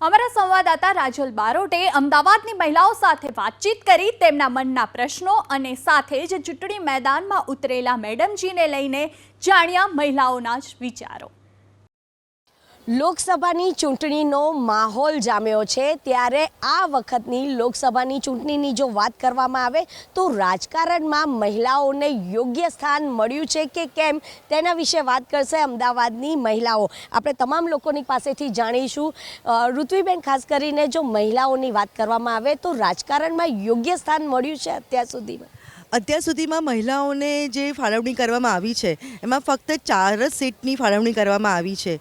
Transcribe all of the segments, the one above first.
અમારા સંવાદદાતા રાજલ બારોટે અમદાવાદની મહિલાઓ સાથે વાતચીત કરી તેમના મનના પ્રશ્નો અને સાથે જ ચૂંટણી મેદાનમાં ઉતરેલા મેડમજીને લઈને જાણ્યા મહિલાઓના જ વિચારો. લોકસભાની ચૂંટણીનો માહોલ જામ્યો છે. ત્યારે આ વખતની લોકસભાની ચૂંટણીની જો વાત કરવામાં આવે, તો રાજકારણમાં મહિલાઓને યોગ્ય સ્થાન મળ્યું છે કે કેમ? તેના વિશે વાત કરશે અમદાવાદની મહિલાઓ. આપણે તમામ લોકોની પાસેથી જાણીશું. ઋત્વીબેન, ખાસ કરીને જો મહિલાઓની વાત કરવામાં આવે, તો રાજકારણમાં યોગ્ય સ્થાન મળ્યું છે અત્યાર સુધીમાં? અત્યાર સુધીમાં મહિલાઓને જે ફાળવણી કરવામાં આવી છે, એમાં ફક્ત ચાર જ સીટની ફાળવણી કરવામાં આવી છે.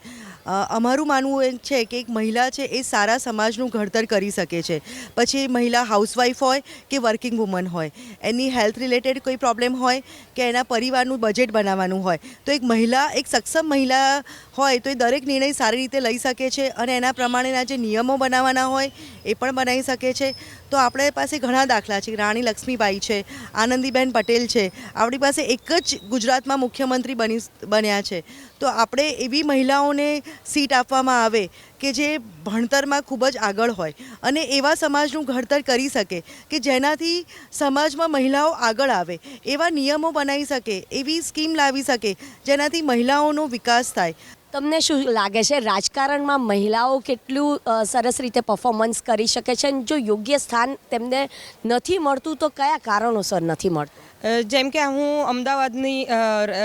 અમારું માનવું એમ છે કે એક મહિલા છે એ સારા સમાજનું ઘડતર કરી શકે છે. પછી એ મહિલા હાઉસવાઈફ હોય કે વર્કિંગ વુમન હોય. એની હેલ્થ રિલેટેડ કોઈ પ્રોબ્લેમ હોય કે એના પરિવારનું બજેટ બનાવવાનું હોય. તો એક મહિલા, એક સક્ષમ મહિલા હોય તો એ દરેક નિર્ણય સારી રીતે લઈ શકે છે અને એના પ્રમાણેના જે નિયમો બનાવવાના હોય એ પણ બનાવી શકે છે. તો આપણે પાસે ઘણા દાખલા છે. રાણી લક્ષ્મીબાઈ છે, આનંદીબેન પટેલ છે. આપણી પાસે એક જ ગુજરાતમાં મુખ્યમંત્રી બની બન્યા છે. તો આપણે એવી મહિલાઓને સીટ આપવામાં આવે કે જે ભણતરમાં ખૂબ જ આગળ હોય અને એવા સમાજનું ઘડતર કરી શકે કે જેનાથી સમાજમાં મહિલાઓ આગળ આવે, એવા નિયમો બનાવી શકે, એવી સ્કીમ લાવી શકે જેનાથી મહિલાઓનો વિકાસ થાય. તમને શું લાગે છે? રાજકારણમાં મહિલાઓ કેટલું સરસ રીતે પરફોર્મન્સ કરી શકે છે? અને જો યોગ્ય સ્થાન તેમને નથી મળતું, તો કયા કારણોસર નથી મળતું? જેમ કે હું અમદાવાદની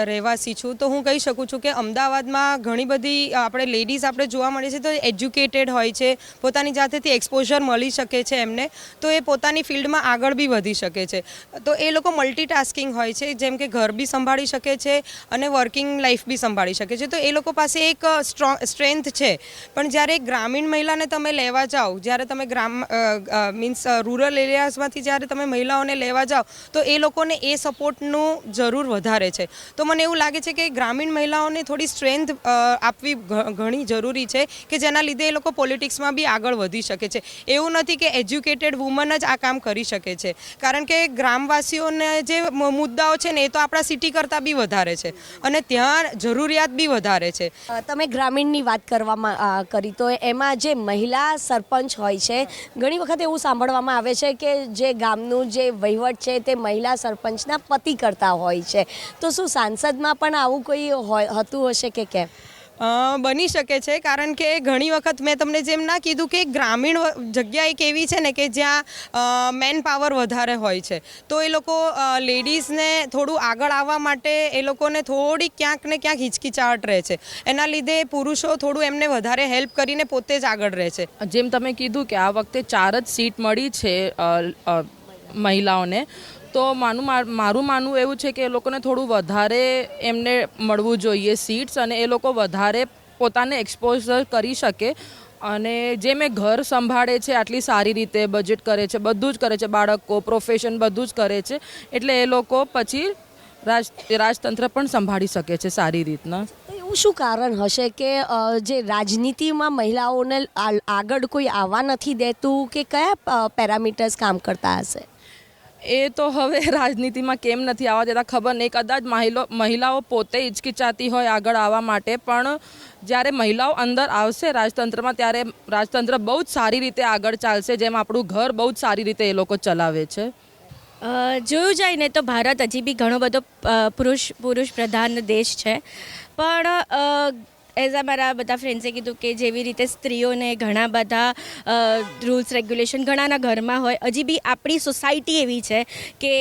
રહેવાસી છું, તો હું કહી શકું છું કે અમદાવાદમાં ઘણી બધી આપણે લેડીઝ આપણે જોવા મળે છે તો એજ્યુકેટેડ હોય છે, પોતાની જાતેથી એક્સપોઝર મળી શકે છે એમને, તો એ પોતાની ફિલ્ડમાં આગળ બી વધી શકે છે. તો એ લોકો મલ્ટીટાસ્કિંગ હોય છે, જેમ કે ઘર બી સંભાળી શકે છે અને વર્કિંગ લાઈફ બી સંભાળી શકે છે. તો એ લોકો પાસે એક સ્ટ્રોંગ સ્ટ્રેન્થ છે. પણ જ્યારે ગ્રામીણ મહિલાને તમે લેવા જાઓ, જ્યારે તમે ગ્રામ મીન્સ રૂરલ એરિયાઝમાંથી જ્યારે તમે મહિલાઓને લેવા જાઓ, તો એ લોકોને એ સપોર્ટનું જરૂર વધારે છે. તો મને એવું લાગે છે કે ગ્રામીણ મહિલાઓને થોડી સ્ટ્રેન્થ આપવી ઘણી જરૂરી છે કે જેના લીધે એ લોકો પોલિટિક્સમાં બી આગળ વધી શકે છે. એવું નથી કે એજ્યુકેટેડ વુમન જ આ કામ કરી શકે છે. કારણ કે ગ્રામવાસીઓને જે મુદ્દાઓ છે ને એ તો આપણા સિટી કરતાં બી વધારે છે અને ત્યાં જરૂરિયાત બી વધારે છે. તમે ગ્રામીણની વાત કરવામાં કરી તો એમાં જે મહિલા સરપંચ હોય છે, ઘણી વખત એવું સાંભળવામાં આવે છે કે જે ગામનું જે વહીવટ છે તે મહિલા સરપંચના પતિ કરતા હોય છે. તો શું સાંસદમાં પણ આવું કોઈ હોય હતું હશે કે કેમ? બની શકે છે કારણ કે ઘણી વખત મેં તમને જેમ ના કીધું કે ગ્રામીણ જગ્યા એક એવી છે ને કે જ્યાં મેન પાવર વધારે હોય છે. તો એ લોકો લેડીઝને થોડું આગળ આવવા માટે એ લોકોને થોડી ક્યાંક ને ક્યાંક હિચકિચાહટ રહે છે. એના લીધે પુરુષો થોડું એમને વધારે હેલ્પ કરીને પોતે જ આગળ રહે છે. જેમ તમે કીધું કે આ વખતે ચાર જ સીટ મળી છે મહિલાઓને. તો માનું માર- માનવું એવું છે કે એ લોકોને થોડું વધારે એમને મળવું જોઈએ સીટ્સ અને એ લોકો વધારે પોતાને એક્સપોઝર કરી શકે. અને જે મેં ઘર સંભાળે છે, આટલી સારી રીતે બજેટ કરે છે, બધું જ કરે છે, બાળકો પ્રોફેશન બધું જ કરે છે, એટલે એ લોકો પછી રાજ રાજતંત્ર પણ સંભાળી શકે છે સારી રીતના. એવું શું કારણ હશે કે જે રાજનીતિમાં મહિલાઓને આગળ કોઈ આવવા નથી દેતું કે કયા પેરામીટર્સ કામ કરતા હશે? એ તો હવે રાજનીતિમાં કેમ નથી આવવા દેતા ખબર નહીં. કદાચ મહિલો, મહિલાઓ પોતે હિચકિચાતી હોય આગળ આવવા માટે, પણ જ્યારે મહિલાઓ અંદર આવશે રાજતંત્રમાં, ત્યારે રાજતંત્ર બહુ જ સારી રીતે આગળ ચાલશે, જેમ આપણું ઘર બહુ જ સારી રીતે એ લોકો ચલાવે છે. જોયું જાય ને તો ભારત હજી બી ઘણો બધો પુરુષ પુરુષ પ્રધાન દેશ છે. પણ એઝ આ મારા બધા ફ્રેન્ડ્સે કીધું કે જેવી રીતે સ્ત્રીઓને ઘણા બધા રૂલ્સ રેગ્યુલેશન ઘણાના ઘરમાં હોય, હજી બી આપણી સોસાયટી એવી છે કે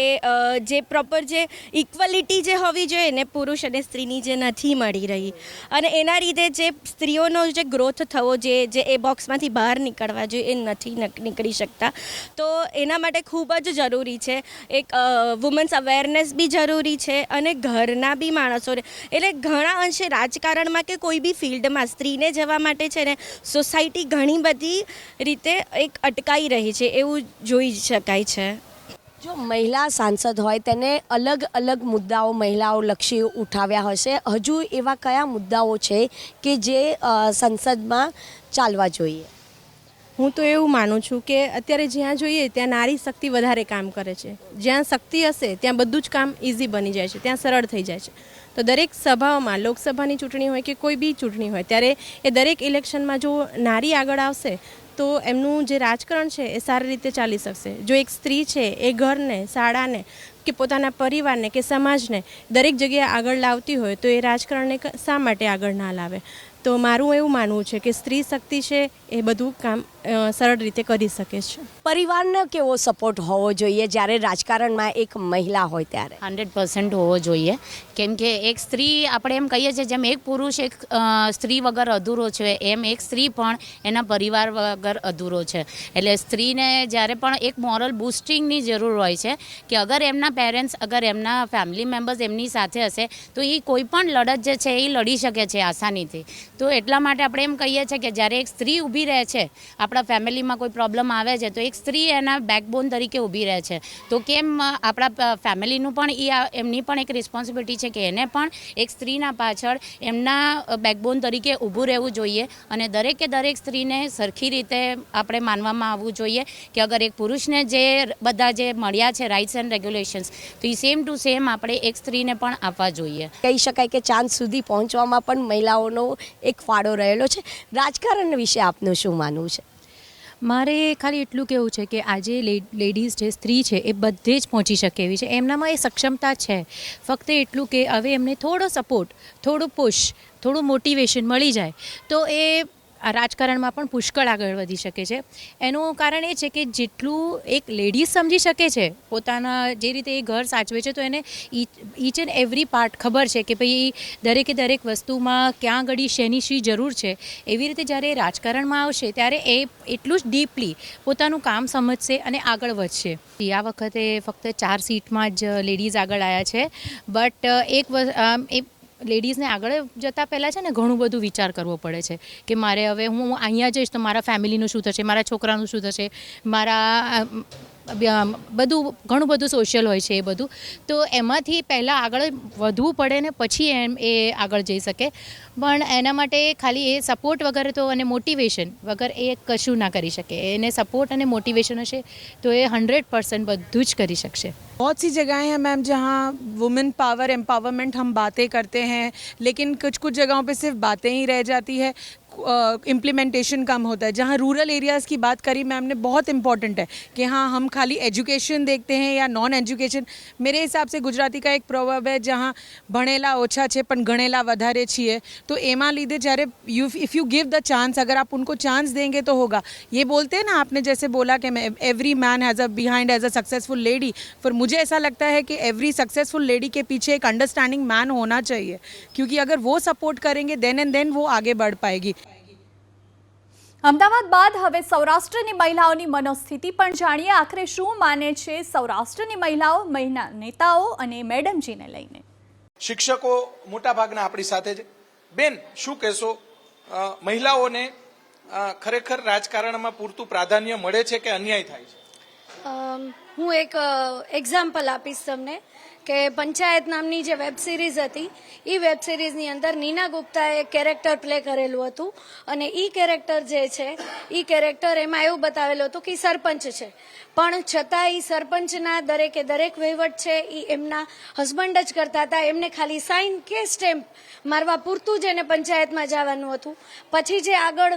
જે પ્રોપર જે ઇક્વલિટી જે હોવી જોઈએ ને પુરુષ અને સ્ત્રીની જે નથી મળી રહી. અને એના લીધે જે સ્ત્રીઓનો જે ગ્રોથ થવો જે જે એ બોક્સમાંથી બહાર નીકળવા જોઈએ એ નથી નીકળી શકતા. તો એના માટે ખૂબ જ જરૂરી છે. એક વુમન્સ અવેરનેસ બી જરૂરી છે અને ઘરના બી માણસો એટલે ઘણા અંશે રાજકારણમાં કે કોઈ બી ફિલ્ડમાં સ્ત્રીને જવા માટે છે ને સોસાયટી ઘણી બધી રીતે એક અટકાઈ રહી છે એવું જોઈ શકાય છે. જો મહિલા સાંસદ હોય તેને અલગ અલગ મુદ્દાઓ મહિલાઓ લક્ષી ઉઠાવ્યા હશે. હજુ એવા કયા મુદ્દાઓ છે કે જે સંસદમાં ચાલવા જોઈએ? હું તો એવું માનું છું કે અત્યારે જ્યાં જોઈએ ત્યાં નારી શક્તિ વધારે કામ કરે છે. જ્યાં શક્તિ હશે ત્યાં બધું જ કામ ઇઝી બની જાય છે ત્યાં સરળ થઈ જાય છે. તો દરેક સભાઓમાં લોકસભાની ચૂંટણી હોય કે કોઈ બી ચૂંટણી હોય, ત્યારે એ દરેક ઇલેક્શનમાં જો નારી આગળ આવશે, તો એમનું જે રાજકારણ છે એ સારી રીતે ચાલી શકશે. જો એક સ્ત્રી છે, એ ઘરને, શાળાને કે પોતાના પરિવારને કે સમાજને દરેક જગ્યાએ આગળ લાવતી હોય, તો એ રાજકારણને શા માટે આગળ ના લાવે? તો મારું એવું માનવું છે કે સ્ત્રી શક્તિ છે એ બધું કામ સરળ રીતે કરી શકે છે. પરિવારનો કેવો સપોર્ટ હોવો જોઈએ જ્યારે રાજકારણમાં એક મહિલા હોય ત્યારે? હંડ્રેડ પર્સન્ટ હોવો જોઈએ. કેમ કે એક સ્ત્રી આપણે એમ કહીએ છીએ જેમ એક પુરુષ એક સ્ત્રી વગર અધૂરો છે એમ એક સ્ત્રી પણ એના પરિવાર વગર અધૂરો છે. એટલે સ્ત્રીને જ્યારે પણ એક મોરલ બુસ્ટિંગની જરૂર હોય છે કે અગર એમના પેરેન્ટ્સ અગર એમના ફેમિલી મેમ્બર્સ એમની સાથે હશે તો એ કોઈ પણ લડત જે છે એ લડી શકે છે આસાનીથી. તો એટલા માટે આપણે એમ કહીએ છીએ કે જ્યારે એક સ્ત્રી ઊભી રહે છે, આપણા ફેમિલીમાં કોઈ પ્રોબ્લેમ આવે છે, તો એક સ્ત્રી એના બેકબોન તરીકે ઊભી રહે છે. તો કેમ આપણા ફેમિલીનું પણ એ એમની પણ એક રિસ્પોન્સિબિલિટી છે કે એને પણ એક સ્ત્રીના પાછળ એમના બેકબોન તરીકે ઊભું રહેવું જોઈએ. અને દરેકે દરેક સ્ત્રીને સરખી રીતે આપણે માનવામાં આવવું જોઈએ કે અગર એક પુરુષને જે બધા જે મળ્યા છે રાઇટ્સ એન્ડ રેગ્યુલેશન્સ તો એ સેમ ટુ સેમ આપણે એક સ્ત્રીને પણ આપવા જોઈએ. કહી શકાય કે ચાંદ સુધી પહોંચવામાં પણ મહિલાઓનો એક ફાળો રહેલો છે. રાજકારણ વિશે આપનું શું માનવું છે? મારે ખાલી એટલું કહેવું છે કે આજે લેડીઝ જે સ્ત્રી છે એ બધે જ પહોંચી શકે એવી છે. એમનામાં એ સક્ષમતા છે. ફક્ત એટલું કે હવે એમને થોડો સપોર્ટ થોડું પુશ થોડું મોટિવેશન મળી જાય. તો એ રાજકારણમાં પણ પુષ્કળ આગળ વધી શકે છે. એનું કારણ એ છે કે જેટલું એક લેડીઝ સમજી શકે છે, પોતાના જે રીતે એ ઘર સાચવે છે, તો એને ઈચ એન્ડ એવરી પાર્ટ ખબર છે કે ભાઈ દરેકે દરેક વસ્તુમાં ક્યાં ઘડી શેની શી જરૂર છે. એવી રીતે જ્યારે એ રાજકારણમાં આવશે, ત્યારે એ એટલું જ ડીપલી પોતાનું કામ સમજશે અને આગળ વધશે. આ વખતે ફક્ત ચાર સીટમાં જ લેડીઝ આગળ આવ્યા છે. બટ એક લેડીઝને આગળ જતાં પહેલાં છે ને ઘણું બધું વિચાર કરવો પડે છે કે મારે હવે હું અહીંયા જઈશ તો મારા ફેમિલીનું શું થશે, મારા છોકરાનું શું થશે, મારા બધું ઘણું બધું સોશિયલ હોય છે એ બધું તો એમાંથી પહેલાં આગળ વધવું પડે ને પછી એમ એ આગળ જઈ શકે પણ એના માટે ખાલી એ સપોર્ટ વગર તો અને મોટિવેશન વગર એ કશું ના કરી શકે એને સપોર્ટ અને મોટિવેશન હશે તો એ હંડ્રેડ પર્સન્ટ બધું જ કરી શકશે बहुत सी जगहें हैं मैम जहाँ वुमेन पावर एम्पावरमेंट हम बातें करते हैं लेकिन कुछ कुछ जगहों पे सिर्फ बातें ही रह जाती है इम्प्लीमेंटेशन कम होता है जहाँ रूरल एरियाज़ की बात करी मैम ने बहुत इंपॉर्टेंट है कि हाँ हम खाली एजुकेशन देखते हैं या नॉन एजुकेशन मेरे हिसाब से गुजराती का एक प्रोवर्ब है जहाँ ભણેલા ઓછા છે પણ ગણેલા વધારે છીએ तो એમાં લીધે જ્યારે you if you give the chance अगर आप उनको चांस देंगे तो होगा ये बोलते हैं ना आपने जैसे बोला कि every man has a behind as a successful lady पर मुझे ऐसा लगता है कि एवरी सक्सेसफुल लेडी के पीछे एक अंडरस्टैंडिंग मैन होना चाहिए क्योंकि अगर वो सपोर्ट करेंगे देन एंड देन वो आगे बढ़ पाएगी અમદાવાદ બાદ હવે સૌરાષ્ટ્રની મહિલાઓની મનોસ્થિતિ પણ જાણીએ. આખરે શું માને છે સૌરાષ્ટ્રની મહિલાઓ મહિલા નેતાઓ અને મેડમજીને લઈને? શિક્ષકો મોટાભાગના આપણી સાથે છે. બેન શું કહેશો? મહિલાઓને ખરેખર રાજકારણમાં પૂરતું પ્રાધાન્ય મળે છે કે અન્યાય થાય છે? હું એક એક્ઝામ્પલ આપીશ તમને. કે પંચાયત નામની જે વેબ સિરીઝ હતી એ વેબ સિરીઝની અંદર નીના ગુપ્તાએ કેરેક્ટર પ્લે કરેલું હતું. અને એ કેરેક્ટર જે છે એ કેરેક્ટર એમાં એવું બતાવેલું હતું કે સરપંચ છે. પણ છતાં એ સરપંચના દરેકે દરેક વહીવટ છે એ એમના હસબન્ડ જ કરતા હતા. એમને ખાલી સાઇન કે સ્ટેમ્પ મારવા પૂરતું જ એને પંચાયતમાં જવાનું હતું. પછી જે આગળ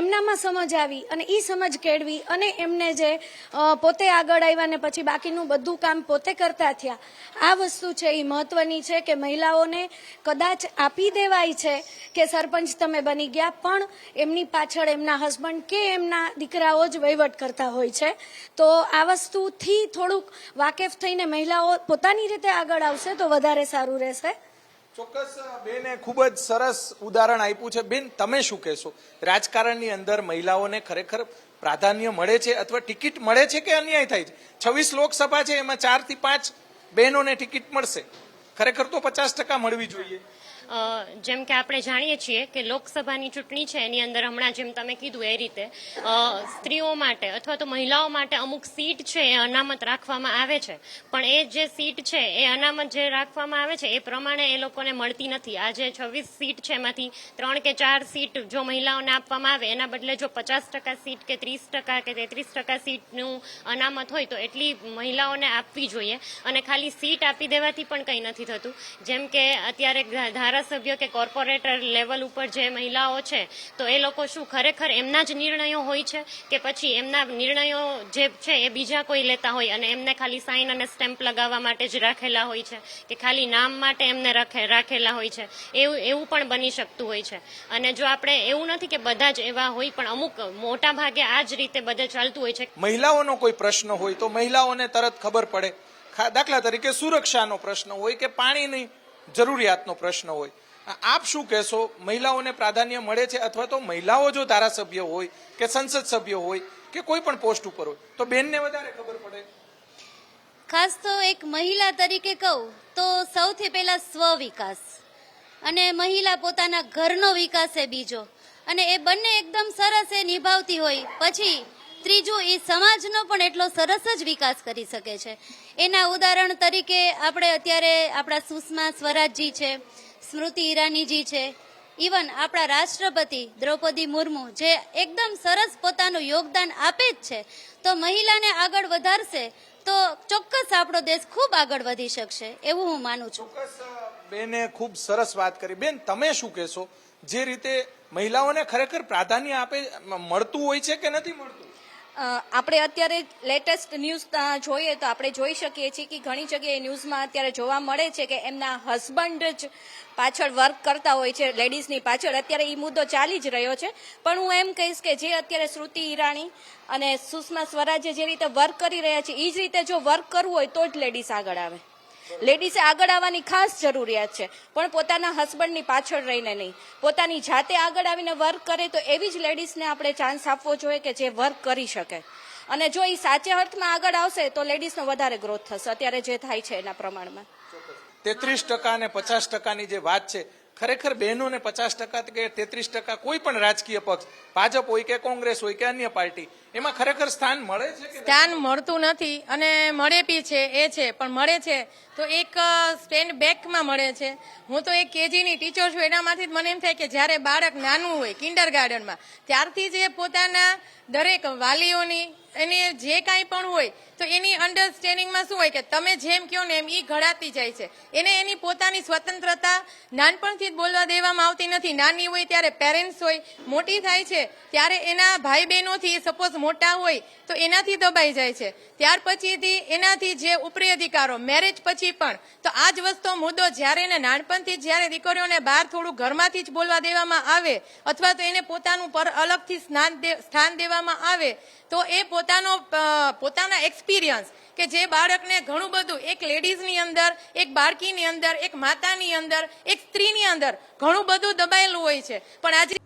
એમનામાં સમજ આવી અને એ સમજ કેળવી અને એમને જે પોતે આગળ આવ્યા ને પછી બાકીનું બધું કામ પોતે કરતા થયા. આ વસ્તુ છે એ મહત્વની છે કે મહિલાઓને કદાચ આપી દેવાય છે કે સરપંચ તમે બની ગયા, પણ એમની પાછળ એમના હસબન્ડ કે એમના દીકરાઓ જ વહીવટ કરતા હોય છે. તો આ વસ્તુથી થોડુંક વાકેફ થઈને મહિલાઓ પોતાની રીતે આગળ આવશે તો વધારે સારું રહેશે. ચોક્કસ બેને ખૂબ જ સરસ ઉદાહરણ આપ્યું છે. બેન, તમે શું કહેશો? રાજકારણની અંદર મહિલાઓને ખરેખર પ્રાધાન્ય મળે છે અથવા ટિકિટ મળે છે કે અન્યાય થાય છે? છવ્વીસ લોકસભા છે, એમાં ચારથી પાંચ બહેનોને ટિકિટ મળશે. ખરેખર તો પચાસ ટકા મળવી જોઈએ. જેમ કે આપણે જાણીએ છીએ કે લોકસભાની ચૂંટણી છે, એની અંદર હમણાં જેમ તમે કીધું એ રીતે સ્ત્રીઓ માટે અથવા તો મહિલાઓ માટે અમુક સીટ છે એ અનામત રાખવામાં આવે છે. પણ એ જે સીટ છે, એ અનામત જે રાખવામાં આવે છે, એ પ્રમાણે એ લોકોને મળતી નથી. આ જે છવ્વીસ સીટ છે એમાંથી ત્રણ કે ચાર સીટ જો મહિલાઓને આપવામાં આવે, એના બદલે જો પચાસ ટકા સીટ કે ત્રીસ ટકા કે તેત્રીસ ટકા સીટનું અનામત હોય, તો એટલી મહિલાઓને આપવી જોઈએ. અને ખાલી સીટ આપી દેવાથી પણ કંઈ નથી થતું. જેમ કે અત્યારે ધારાસભ્ય કે કોર્પોરેટર લેવલ ઉપર જે મહિલાઓ છે, તો એ લોકો શું ખરેખર એમના જ નિર્ણયો હોય છે કે પછી એમના નિર્ણયો જે છે એ બીજા કોઈ લેતા હોય અને એમને ખાલી સાઇન અને સ્ટેમ્પ લગાવવા માટે જ રાખેલા હોય છે કે ખાલી નામ માટે એમને રાખે, રાખેલા હોય છે? એવું એવું પણ બની શકતું હોય છે. અને જો આપણે એવું નથી કે બધા જ એવા હોય, પણ અમુક મોટા ભાગે આ જ રીતે બધે ચાલતું હોય છે. મહિલાઓનો કોઈ પ્રશ્ન હોય તો મહિલાઓને તરત ખબર પડે. દાખલા તરીકે સુરક્ષાનો પ્રશ્ન હોય કે પાણીની જરૂરિયાતનો પ્રશ્ન હોય. આપ શું કહેશો? મહિલાઓને પ્રાધાન્ય મળે છે અથવા તો મહિલાઓ જો ધારાસભ્ય હોય કે સંસદ સભ્ય હોય કે કોઈ પણ પોસ્ટ ઉપર હોય, તો બેનને વધારે ખબર પડે. ખાસ તો એક મહિલા તરીકે કહું, તો સૌથી પહેલા સ્વ વિકાસ અને મહિલા પોતાના ઘરનો વિકાસ એ બીજો. અને એ બંને એકદમ સરસ એ નિભાવતી હોય. પછી ત્રીજું એ સમાજનો પણ એટલો સરસ જ વિકાસ કરી શકે છે. એના ઉદાહરણ તરીકે આપણે અત્યારે આપણા સુષ્મા સ્વરાજજી છે, સ્મૃતિ ઈરાનીજી છે ઇવન આપણા રાષ્ટ્રપતિ દ્રૌપદી મુર્મુ જે એકદમ સરસ પોતાનું યોગદાન આપે જ છે. તો મહિલાને આગળ વધારશે તો ચોક્કસ આપણો દેશ ખૂબ આગળ વધી શકશે, એવું હું માનું છું. બેને ખૂબ સરસ વાત કરી. બેન, તમે શું કહેશો? જે રીતે મહિલાઓને ખરેખર પ્રાધાન્ય આપે મળતું હોય છે કે નથી મળતું? આપણે અત્યારે લેટેસ્ટ ન્યૂઝ જોઈએ તો આપણે જોઈ શકીએ છીએ કે ઘણી જગ્યાએ ન્યૂઝમાં અત્યારે જોવા મળે છે કે એમના હસબન્ડ જ પાછળ વર્ક કરતા હોય છે લેડીઝની પાછળ. અત્યારે એ મુદ્દો ચાલી જ રહ્યો છે. પણ હું એમ કહીશ કે જે અત્યારે શ્રુતિ ઈરાણી અને સુષ્મા સ્વરાજે જે રીતે વર્ક કરી રહ્યા છે એ જ રીતે જો વર્ક કરવું હોય તો જ લેડીઝ આગળ આવે. લેડીઝે આગળ આવવાની ખાસ જરૂરિયાત છે. પણ પોતાના હસબન્ડની પાછળ રહીને નહીં. પોતાની જાતે આગળ આવીને વર્ક કરે તો એવી જ લેડીઝને આપણે ચાન્સ આપવો જોઈએ કે જે વર્ક કરી શકે. અને જો એ સાચે અર્થમાં આગળ આવશે તો લેડીઝનો વધારે ગ્રોથ થશે. અત્યારે જે થાય છે એના પ્રમાણમાં. તેત્રીસ ટકા અને પચાસ ટકાની જે વાત છે ખરેખર બહેનોને પચાસ ટકા કે તેત્રીસ ટકા કોઈ પણ રાજકીય પક્ષ, ભાજપ હોય કે કોંગ્રેસ હોય કે અન્ય પાર્ટી, એમાં ખરેખર સ્થાન મળે છે સ્થાન મળતું નથી અને મળે બી છે, એ છે, પણ મળે છે તો એક સ્ટેન્ડ બેકમાં મળે છે. હું તો એક કેજીની ટીચર છું, એનામાંથી જ મને એમ થાય કે જ્યારે બાળક નાનું હોય કિન્ડર ગાર્ડનમાં ત્યારથી જ એ પોતાના દરેક વાલીઓની એને જે કાંઈ પણ હોય, તો એની અન્ડરસ્ટેન્ડિંગમાં શું હોય કે તમે જેમ કહો ને એમ એ ઘડાતી જાય છે. એને એની પોતાની સ્વતંત્રતા નાનપણથી જ બોલવા દેવામાં આવતી નથી. નાની હોય ત્યારે પેરેન્ટ્સ હોય, મોટી થાય છે, ત્યારે એના ભાઈ બહેનોથી સપોઝ મોટા હોય, તો એનાથી દબાઈ જાય છે. ત્યાર પછીથી એનાથી જે ઉપરી અધિકારો મેરેજ પછી પણ, તો આ જ વસ્તુ મુદ્દો જ્યારે એને નાનપણથી જ્યારે દીકરીઓને બહાર થોડું ઘરમાંથી જ બોલવા દેવામાં આવે, અથવા તો એને પોતાનું પર અલગથી સ્થાન દેવામાં આવે, તો એ પોતાનો પોતાના એક્સપિરિયન્સ કે જે બાળકને ઘણું બધું એક લેડીઝની અંદર એક બાળકીની અંદર એક માતાની અંદર એક સ્ત્રીની અંદર ઘણું બધું દબાયેલું હોય છે. પણ આજે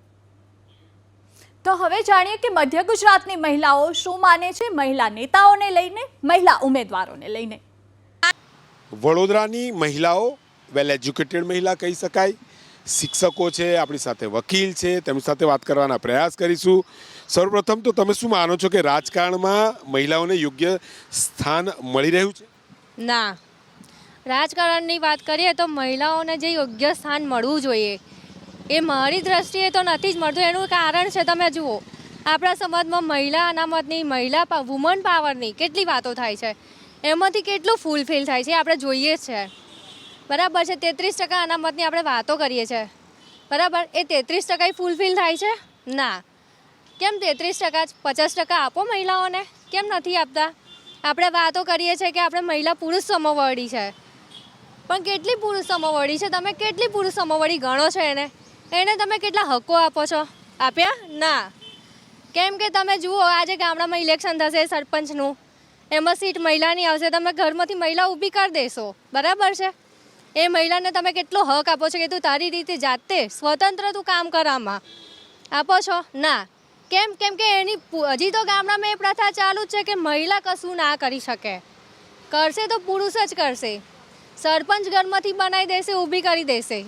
તો હવે જાણીએ કે મધ્ય ગુજરાતની મહિલાઓ શું માને છે? મહિલા નેતાઓને લઈને મહિલા ઉમેદવારોને લઈને. વડોદરાની મહિલાઓ વેલ એજ્યુકેટેડ મહિલા કહી શકાય શિક્ષકો છે, આપણી સાથે વકીલ છે, તેમની સાથે વાત કરવાના પ્રયાસ કરીશું. સૌપ્રથમ તો તમે શું માનો છો કે રાજકારણમાં મહિલાઓને યોગ્ય સ્થાન મળી રહ્યું છે? ના. રાજકારણની વાત કરીએ તો મહિલાઓને જે યોગ્ય સ્થાન મળવું જોઈએ, એ મારી દ્રષ્ટિએ તો નથી જ મળતું. એનું કારણ છે, તમે જુઓ, આપણા સમાજમાં મહિલા અનામતની, મહિલા વુમન પાવરની કેટલી વાતો થાય છે. એમાંથી કેટલું ફૂલફિલ થાય છે આપણે જોઈએ જ છે. બરાબર છે, તેત્રીસ ટકા અનામતની આપણે વાતો કરીએ છીએ. બરાબર? એ તેત્રીસ ટકા ફૂલફિલ થાય છે? ના. કેમ તેત્રીસ ટકા પચાસ ટકા આપો મહિલાઓને. કેમ નથી આપતા? આપણે વાતો કરીએ છીએ કે આપણે મહિલા પુરુષ સમોવડી છે. પણ કેટલી પુરુષ સમોવડી છે? તમે કેટલી પુરુષ સમોવડી ગણો છો એને? એને તમે કેટલા હક્કો આપો છો? આપ્યા? ના. કેમ કે તમે જુઓ, આજે ગામડામાં ઇલેક્શન થશે સરપંચનું. એમાં સીટ મહિલાની આવશે. તમે ઘરમાંથી મહિલા ઊભી કરી દેશો. બરાબર છે? એ મહિલાને તમે કેટલો હક આપો છો કે તું તારી રીતે જાતે સ્વતંત્ર તું કામ કરવામાં આપો છો? ના. કેમ કેમ કે એની હજી તો ગામડામાં એ પ્રથા ચાલુ જ છે કે મહિલા કશું ના કરી શકે. કરશે તો પુરુષ જ કરશે. સરપંચ ઘરમાંથી બનાવી દેશે, ઊભી કરી દેશે.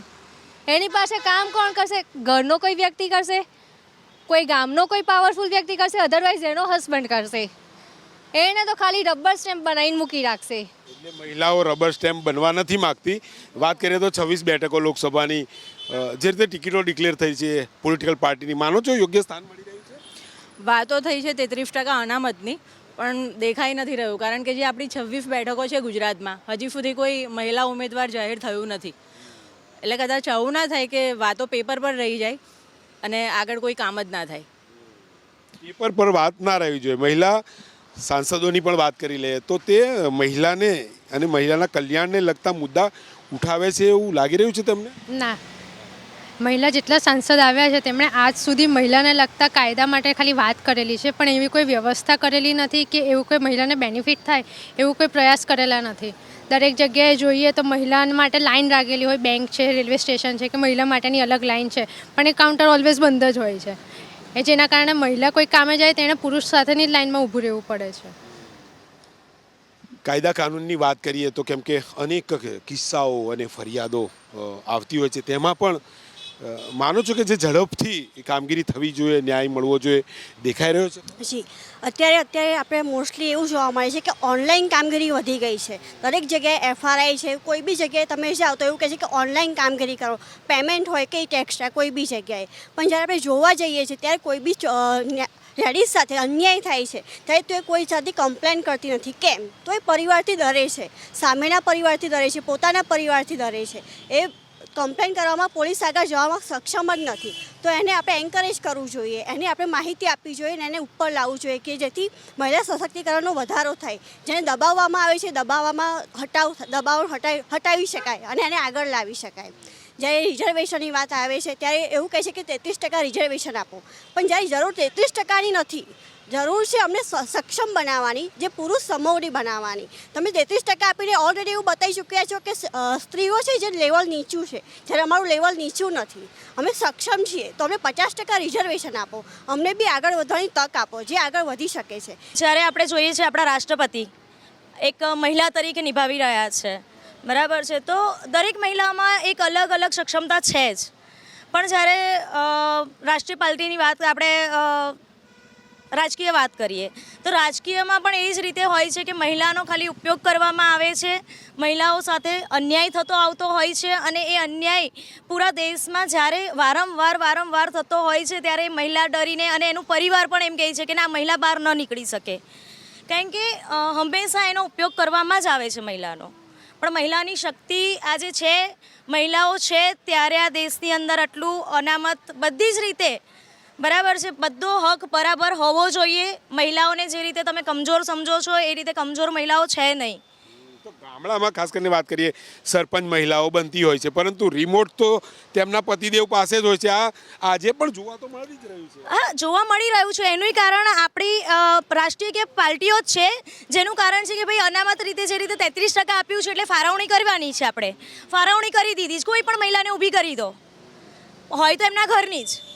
એની પાસે કામ કોણ કરશે? ઘરનો કોઈ વ્યક્તિ કરશે? કોઈ ગામનો કોઈ પાવરફુલ વ્યક્તિ કરશે? અધરવાઇઝ એનો હસબન્ડ કરશે. એને તો ખાલી રબર સ્ટેમ્પ બનાવીને મૂકી રાખશે. એટલે મહિલાઓ રબર સ્ટેમ્પ બનવા નથી માગતી. વાત કરીએ તો છવ્વીસ બેઠકો લોકસભાની જે રીતે ટિકિટો ડિક્લેર થઈ છે પોલિટિકલ પાર્ટીની માનો છો યોગ્ય સ્થાન મળી રહ્યું છે? વાતો થઈ છે તેત્રીસ ટકા અનામતની પણ દેખાઈ નથી રહ્યું કારણ કે જે આપણી છવ્વીસ બેઠકો છે ગુજરાતમાં હજી સુધી કોઈ મહિલા ઉમેદવાર જાહેર થયું નથી. એટલે કદાચ આવું ના થાય કે વાતો પેપર પર રહી જાય અને આગળ કોઈ કામ જ ના થાય. પેપર પર વાત ના રહેવી જોઈએ. મહિલા સાંસદોની પણ વાત કરી લે તો તે મહિલાને અને મહિલાના કલ્યાણને લગતા મુદ્દા ઉઠાવે છે એવું લાગી રહ્યું છે તમને? ના. મહિલા જેટલા સાંસદ આવ્યા છે, તેમણે આજ સુધી મહિલાને લગતા કાયદા માટે ખાલી વાત કરેલી છે, પણ એવી કોઈ વ્યવસ્થા કરેલી નથી કે એવું કોઈ મહિલાને બેનિફિટ થાય, એવું કોઈ પ્રયાસ કરેલા નથી. દરેક જગ્યાએ જોઈએ તો મહિલા માટે લાઇન લાગેલી હોય, બેંક છે, રેલવે સ્ટેશન છે, કે મહિલા માટેની અલગ લાઈન છે, પણ એ કાઉન્ટર ઓલવેઝ બંધ જ હોય છે. એ જેના કારણે મહિલા કોઈ કામે જાય તેણે પુરુષ સાથેની લાઇનમાં ઊભું રહેવું પડે છે. કાયદા કાનૂનની વાત કરીએ તો કેમ કે અનેક કિસ્સાઓ અને ફરિયાદો આવતી હોય છે. તેમાં પણ માનો છો કે જે ઝડપથી કામગીરી થવી જોઈએ, ન્યાય મળવો જોઈએ, દેખાઈ રહ્યો છે? જી. અત્યારે અત્યારે આપણે મોસ્ટલી એવું જોવા મળે છે કે ઓનલાઈન કામગીરી વધી ગઈ છે. દરેક જગ્યાએ એફઆરઆઈ છે, કોઈ બી જગ્યાએ તમે જાઓ તો એવું કહે છે કે ઓનલાઈન કામગીરી કરો. પેમેન્ટ હોય કે ટેક્સ્ટ્રા કોઈ બી જગ્યાએ. પણ જ્યારે આપણે જોવા જઈએ છીએ ત્યારે કોઈ બી લેડીઝ સાથે અન્યાય થાય છે, ત્યારે તો એ કોઈ સાથે કમ્પ્લેન કરતી નથી. કેમ? તો એ પરિવારથી ડરે છે. સામેના પરિવારથી ડરે છે, પોતાના પરિવારથી ડરે છે. એ કમ્પ્લેન કરવામાં પોલીસ આગળ જવામાં સક્ષમ જ નથી. તો એને આપણે એન્કરેજ કરવું જોઈએ. એને આપણે માહિતી આપવી જોઈએ અને એને ઉપર લાવવું જોઈએ કે જેથી મહિલા સશક્તિકરણનો વધારો થાય. જેને દબાવવામાં આવે છે, દબાવવામાં હટાવ, દબાવ હટાવી શકાય અને એને આગળ લાવી શકાય. જ્યારે રિઝર્વેશનની વાત આવે છે, ત્યારે એવું કહે છે કે તેત્રીસ ટકા રિઝર્વેશન આપો. પણ જ્યારે જરૂર તેત્રીસ ટકાની નથી જરૂર છે અમને સક્ષમ બનાવવાની, જે પુરુષ સમોવડી બનાવવાની. તમે તેત્રીસ ટકા આપીને ઓલરેડી એવું બતાવી ચૂક્યા છો કે સ્ત્રીઓ છે જે લેવલ નીચું છે, જ્યારે અમારું લેવલ નીચું નથી. અમે સક્ષમ છીએ, તો અમને પચાસ ટકા રિઝર્વેશન આપો. અમને બી આગળ વધવાની તક આપો, જે આગળ વધી શકે છે. જ્યારે આપણે જોઈએ છીએ આપણા રાષ્ટ્રપતિ, એક મહિલા તરીકે નિભાવી રહ્યા છે. બરાબર છે? તો દરેક મહિલામાં એક અલગ અલગ સક્ષમતા છે જ. પણ જ્યારે રાષ્ટ્રીય પાર્ટીની વાત આપણે રાજકીય વાત કરીએ, તો રાજકીયમાં પણ એ જ રીતે હોય છે કે મહિલાનો ખાલી ઉપયોગ કરવામાં આવે છે, મહિલાઓ સાથે અન્યાય થતો આવતો હોય છે અને એ અન્યાય પૂરા દેશમાં જ્યારે વારંવાર વારંવાર થતો હોય છે ત્યારે મહિલા ડરીને અને એનું પરિવાર પણ એમ કહે છે કે ના, મહિલા બહાર ન નીકળી શકે. કારણ કે હંમેશા એનો ઉપયોગ કરવામાં જ આવે છે મહિલાનો. પણ મહિલાની શક્તિ આજે છે, મહિલાઓ છે ત્યારે આ દેશની અંદર આટલું અનામત બધી જ રીતે બરાબર છે. બધો હક બરાબર હોવો જોઈએ. મહિલાઓને જે રીતે તમે કમજોર સમજો છો એ રીતે કમજોર મહિલાઓ છે નહીં. ગામડામાં ખાસ કરીને વાત કરીએ સરપંચ મહિલાઓ બનતી હોય છે પરંતુ રિમોટ તો તેમના પતિદેવ પાસે જ હોય છે. આ આજે પણ જોવા તો મળી જ રહ્યું છે. હા જોવા મળી રહ્યું છે. એનું કારણ આપણી રાષ્ટ્રીય કે પાર્ટીઓ જ છે જેનું કારણ છે કે ભાઈ અનામત રીતે જે રીતે તેત્રીસ ટકા આપ્યું છે એટલે ફાળવણી કરવાની છે આપણે. ફાળવણી કરી દીધી કોઈ પણ મહિલાને ઊભી કરી દો. હોય તો એમના ઘરની જ.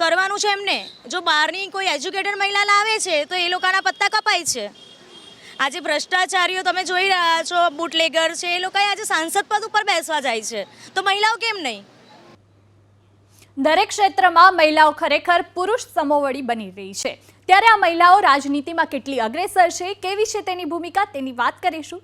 કરવાનું છે એમને? જો બહારની કોઈ એજ્યુકેટેડ મહિલા લાવે છે, તો એ લોકોના પત્તા કપાય છે. આજે ભ્રષ્ટાચારીઓ તમે જોઈ રહ્યા છો, બુટલેગર છે, એ લોકો આજે સાંસદ પદ ઉપર બેસવા જાય છે. તો મહિલાઓ કેમ નહીં? દરેક ક્ષેત્રમાં મહિલાઓ ખરેખર પુરુષ સમોવડી બની રહી છે. ત્યારે આ મહિલાઓ રાજનીતિમાં કેટલી અગ્રેસર છે, કેવી છે તેની ભૂમિકા, તેની વાત કરીશું.